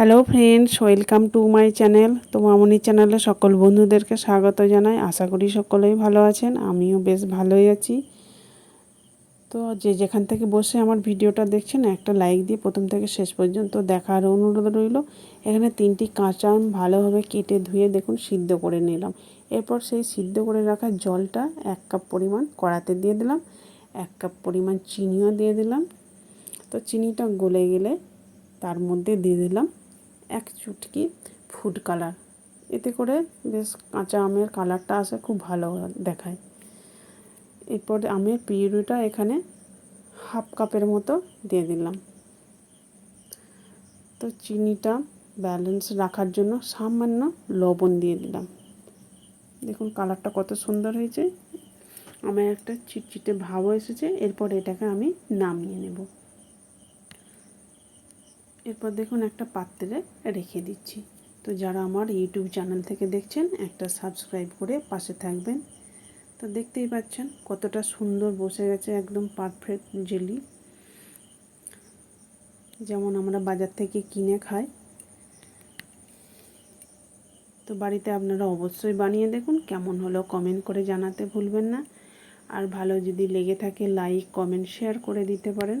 Hello friends welcome to my channel তো মামনি চ্যানেলে সকল বন্ধুদেরকে স্বাগত জানাই। আশা করি সকলেই ভালো আছেন, আমিও বেশ ভালোই আছি। তো যে যেখান থেকে বসে আমার ভিডিওটা দেখছেন, একটা লাইক দিয়ে প্রথম থেকে শেষ পর্যন্ত দেখার অনুরোধ রইল। এখানে তিনটি কাঁচা আম ভালোভাবে কেটে ধুয়ে দেখুন, সিদ্ধ করে নিলাম। এরপর সেই সিদ্ধ করে রাখা জলটা এক কাপ পরিমাণ কড়াতে দিয়ে দিলাম, এক কাপ পরিমাণ চিনিও দিয়ে দিলাম। তো চিনিটা গলে গেলে তার মধ্যে দিয়ে দিলাম এক চুটকি ফুড কালার এতে করে বেশ কাঁচা আমের কালারটা আসে, খুব ভালো দেখায়। এরপর আমের পিউরিটা এখানে হাফ কাপের মতো দিয়ে দিলাম। তো চিনিটা ব্যালেন্স রাখার জন্য সামান্য লবণ দিয়ে দিলাম। দেখুন কালারটা কত সুন্দর হয়েছে। আমার একটা চিটচিটে ভাবও এসেছে। এরপর এটাকে আমি নামিয়ে নেব। এরপর দেখুন একটা পাত্রে রেখে দিচ্ছি। তো যারা আমার ইউটিউব চ্যানেল থেকে দেখছেন, একটা সাবস্ক্রাইব করে পাশে থাকবেন। তো দেখতেই পাচ্ছেন কতটা সুন্দর বসে গেছে একদম পারফেক্ট জেলি। যেমন আমরা বাজার থেকে কিনে খাই। তো বাড়িতে আপনারা অবশ্যই বানিয়ে দেখুন, কেমন হলো কমেন্ট করে জানাতে ভুলবেন না। আর ভালো যদি লেগে থাকে লাইক কমেন্ট শেয়ার করে দিতে পারেন।